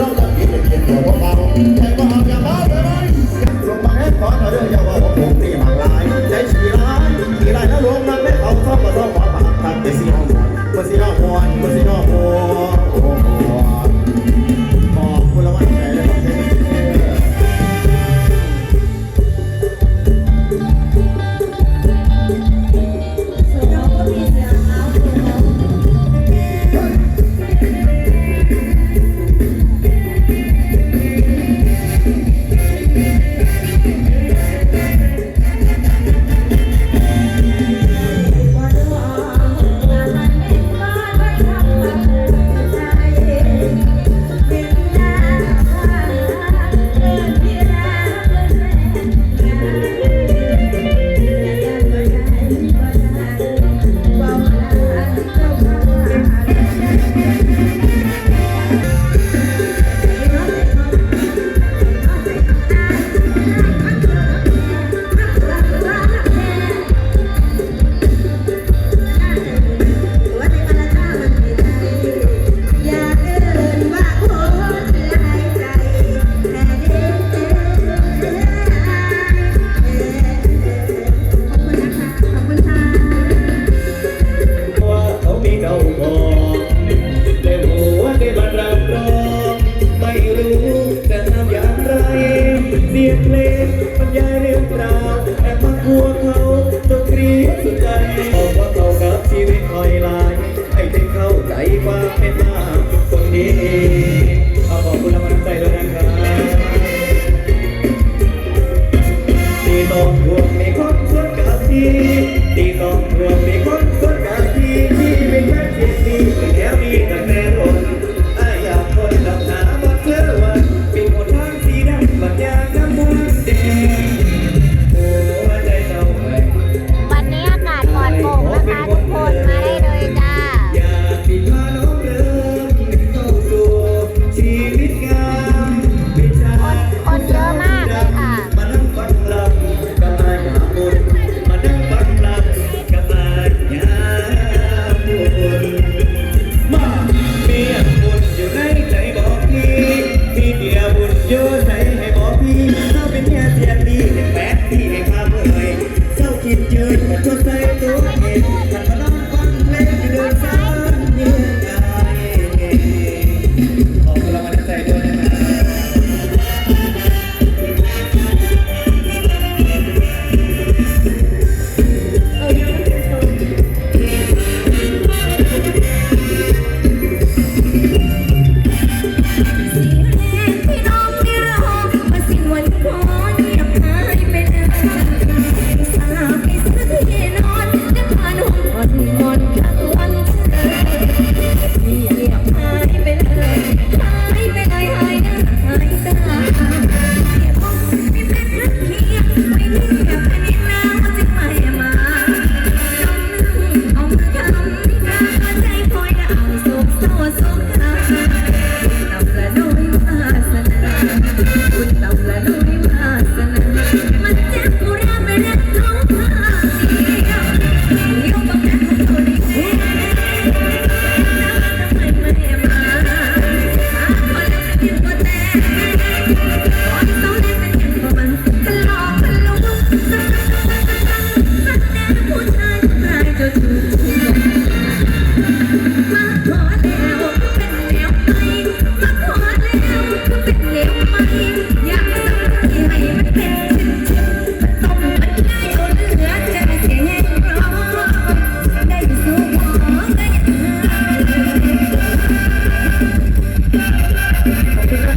ร้องกับพี่เกเดียวเา ต้องห่วงมีคนสวนกับพี่ต้องห่วงมีคนสวนกับพี่พี่ไม่แค่เพียงดีแค่มีแต่แม่รนไอ้อยากคนดัหนาบัเอวันปิดหมดทางสีดำบัดยาศปกาศลอดโปร่งนะคะคนมาได้เลยจ้าดีคนเยอะมาก เย็นเยืนก็